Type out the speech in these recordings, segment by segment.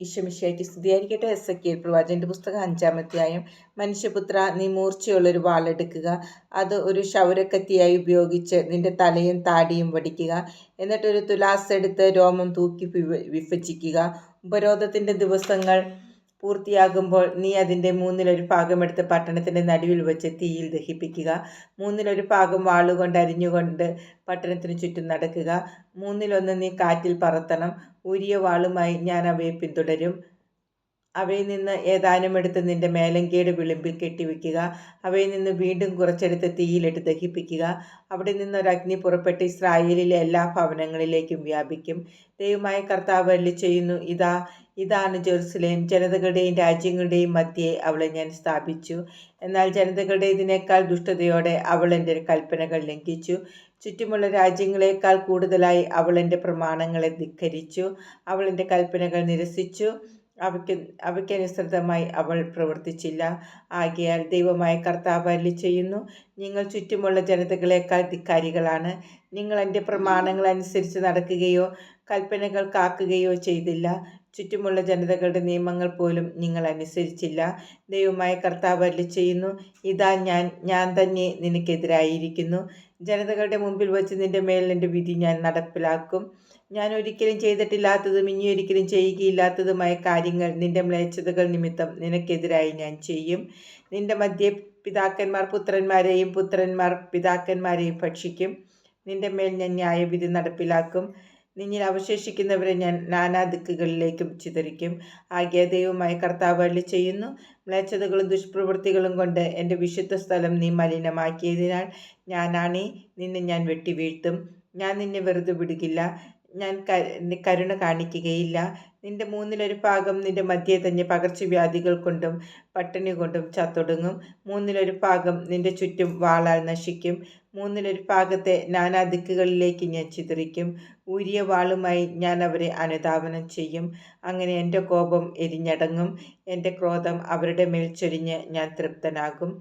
ഈശമിഷയായിട്ട് സ്തുതിയായിരിക്കട്ടെ. S A പ്രവാചന്റെ പുസ്തകം അഞ്ചാമത്തെയായും മനുഷ്യപുത്ര നീ മൂർച്ചയുള്ളൊരു വാളെടുക്കുക അത് ഒരു ക്ഷൗരക്കത്തിയായി ഉപയോഗിച്ച് നിന്റെ തലയും താടിയും വടിക്കുക. എന്നിട്ടൊരു തുലാസ് എടുത്ത് രോമം തൂക്കി വിഭജിക്കുക. ഉപരോധത്തിന്റെ ദിവസങ്ങൾ പൂർത്തിയാകുമ്പോൾ നീ അതിന്റെ മൂന്നിലൊരു ഭാഗമെടുത്ത് പട്ടണത്തിന്റെ നടുവിൽ വെച്ച് തീയിൽ ദഹിപ്പിക്കുക. മൂന്നിലൊരു ഭാഗം വാളുകൊണ്ട് അരിഞ്ഞുകൊണ്ട് പട്ടണത്തിന് ചുറ്റും നടക്കുക. മൂന്നിലൊന്ന് നീ കാറ്റിൽ പറത്തണം. ഊരിയ വാളുമായി ഞാൻ അവയെ പിന്തുടരും. അവയിൽ നിന്ന് ഏതാനും എടുത്ത് നിന്റെ മേലങ്കയുടെ വിളിമ്പിൽ കെട്ടിവെക്കുക. അവയിൽ നിന്ന് വീണ്ടും കുറച്ചെടുത്ത് തീയിലിട്ട് ദഹിപ്പിക്കുക. അവിടെ നിന്നൊരു അഗ്നി പുറപ്പെട്ട് ഇസ്രായേലിലെ എല്ലാ ഭവനങ്ങളിലേക്കും വ്യാപിക്കും. ദൈവമായ കർത്താവ് അല്ലി ചെയ്യുന്നു ഇതാ ഇതാണ് ജെറുസലേം. ജനതകളുടെയും രാജ്യങ്ങളുടെയും മധ്യേ അവളെ ഞാൻ സ്ഥാപിച്ചു. എന്നാൽ ജനതകളുടെ ഇതിനേക്കാൾ ദുഷ്ടതയോടെ അവൾ എന്റെ കൽപ്പനകൾ ലംഘിച്ചു. ചുറ്റുമുള്ള രാജ്യങ്ങളെക്കാൾ കൂടുതലായി അവൾ എന്റെ പ്രമാണങ്ങളെ ധിക്കരിച്ചു. അവൾ എന്റെ കൽപ്പനകൾ നിരസിച്ചു. അവയ്ക്ക് അവയ്ക്കനുസൃതമായി അവൾ പ്രവർത്തിച്ചില്ല. ആകയാൽ ദൈവമായ കർത്താവ് അല്ലി ചെയ്യുന്നു നിങ്ങൾ ചുറ്റുമുള്ള ജനതകളെക്കാൾ ധിക്കാരികളാണ്. നിങ്ങൾ എന്റെ പ്രമാണങ്ങൾ അനുസരിച്ച് നടക്കുകയോ കൽപ്പനകൾ കാക്കുകയോ ചെയ്തില്ല. ചുറ്റുമുള്ള ജനതകളുടെ നിയമങ്ങൾ പോലും നിങ്ങൾ അനുസരിച്ചില്ല. ദൈവമായ കർത്താവ് അല്ലി ചെയ്യുന്നു ഇതാ ഞാൻ ഞാൻ തന്നെ നിനക്കെതിരായിരിക്കുന്നു. ജനതകളുടെ മുമ്പിൽ വച്ച് നിന്റെ മേൽ എന്റെ വിധി ഞാൻ നടപ്പിലാക്കും. ഞാൻ ഒരിക്കലും ചെയ്തിട്ടില്ലാത്തതും ഇനി ഒരിക്കലും ചെയ്യുകയില്ലാത്തതുമായ കാര്യങ്ങൾ നിന്റെ മ്ലേച്ഛതകൾ നിമിത്തം നിനക്കെതിരായി ഞാൻ ചെയ്യും. നിന്റെ മധ്യ പിതാക്കന്മാർ പുത്രന്മാരെയും പുത്രന്മാർ പിതാക്കന്മാരെയും ഭക്ഷിക്കും. നിന്റെ മേൽ ഞാൻ ന്യായവിധി നടപ്പിലാക്കും. നിന്നിൽ അവശേഷിക്കുന്നവരെ ഞാൻ നാനാ ദിക്കുകളിലേക്കും ചിതറിക്കും. ആകെ ദൈവമായി കർത്താവ് അള്ളി ചെയ്യുന്നു മ്ലേച്ഛതകളും ദുഷ്പ്രവൃത്തികളും കൊണ്ട് എന്റെ വിശുദ്ധ സ്ഥലം നീ മലിനമാക്കിയതിനാൽ ഞാനാണേ നിന്നെ ഞാൻ വെട്ടി വീഴ്ത്തും ഞാൻ നിന്നെ വെറുതെ വിടുകില്ല. ഞാൻ കരുണ കാണിക്കുകയില്ല. നിന്റെ മൂന്നിലൊരു ഭാഗം നിന്റെ മധ്യേ തന്നെ പകർച്ചവ്യാധികൾ കൊണ്ടും പട്ടിണി കൊണ്ടും ചത്തൊടുങ്ങും. മൂന്നിലൊരു ഭാഗം നിന്റെ ചുറ്റും വാളാൽ നശിക്കും. മൂന്നിലൊരു ഭാഗത്തെ നാനാ ദിക്കുകളിലേക്ക് ഞാൻ ചിതറിക്കും. ഊരിയ വാളുമായി ഞാൻ അവരെ അനുധാവനം ചെയ്യും. അങ്ങനെ എന്റെ കോപം എരിഞ്ഞടങ്ങും. എന്റെ ക്രോധം അവരുടെ മേൽ ചൊരിഞ്ഞ് ഞാൻ തൃപ്തനാകും.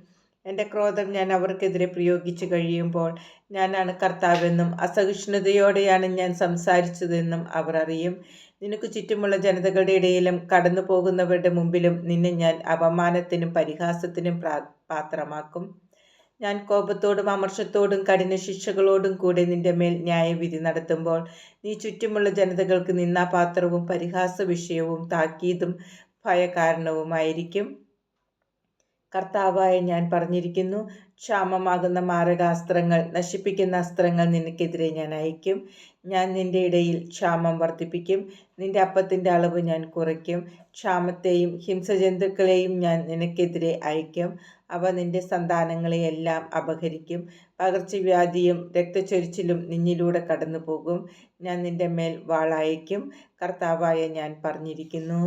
എന്റെ ക്രോധം ഞാൻ അവർക്കെതിരെ പ്രയോഗിച്ചു കഴിയുമ്പോൾ ഞാനാണ് കർത്താവെന്നും അസഹിഷ്ണുതയോടെയാണ് ഞാൻ സംസാരിച്ചതെന്നും അവർ അറിയും. നിനക്ക് ചുറ്റുമുള്ള ജനതകളുടെ ഇടയിലും കടന്നു പോകുന്നവരുടെ മുമ്പിലും നിന്നെ ഞാൻ അപമാനത്തിനും പരിഹാസത്തിനും പാത്രമാക്കും. ഞാൻ കോപത്തോടും അമർഷത്തോടും കഠിന ശിക്ഷകളോടും കൂടെ നിന്റെ മേൽ ന്യായവിധി നടത്തുമ്പോൾ നീ ചുറ്റുമുള്ള ജനതകൾക്ക് നിന്നാപാത്രവും പരിഹാസ വിഷയവും താക്കീതും ഭയകാരണവുമായിരിക്കും. കർത്താവായ ഞാൻ പറഞ്ഞിരിക്കുന്നു ക്ഷാമമാകുന്ന മാരകാസ്ത്രങ്ങൾ നശിപ്പിക്കുന്ന അസ്ത്രങ്ങൾ നിനക്കെതിരെ ഞാൻ അയക്കും ഞാൻ നിന്റെ ഇടയിൽ ക്ഷാമം വർദ്ധിപ്പിക്കും. നിന്റെ അപ്പത്തിന്റെ അളവ് ഞാൻ കുറയ്ക്കും. ക്ഷാമത്തെയും ഹിംസജന്തുക്കളെയും ഞാൻ നിനക്കെതിരെ അയക്കും അവ നിന്റെ സന്താനങ്ങളെയെല്ലാം അപഹരിക്കും. പകർച്ചവ്യാധിയും രക്തച്ചൊരിച്ചിലും നിന്നിലൂടെ കടന്നു പോകും ഞാൻ നിന്റെ മേൽ വാളയക്കും കർത്താവായ ഞാൻ പറഞ്ഞിരിക്കുന്നു.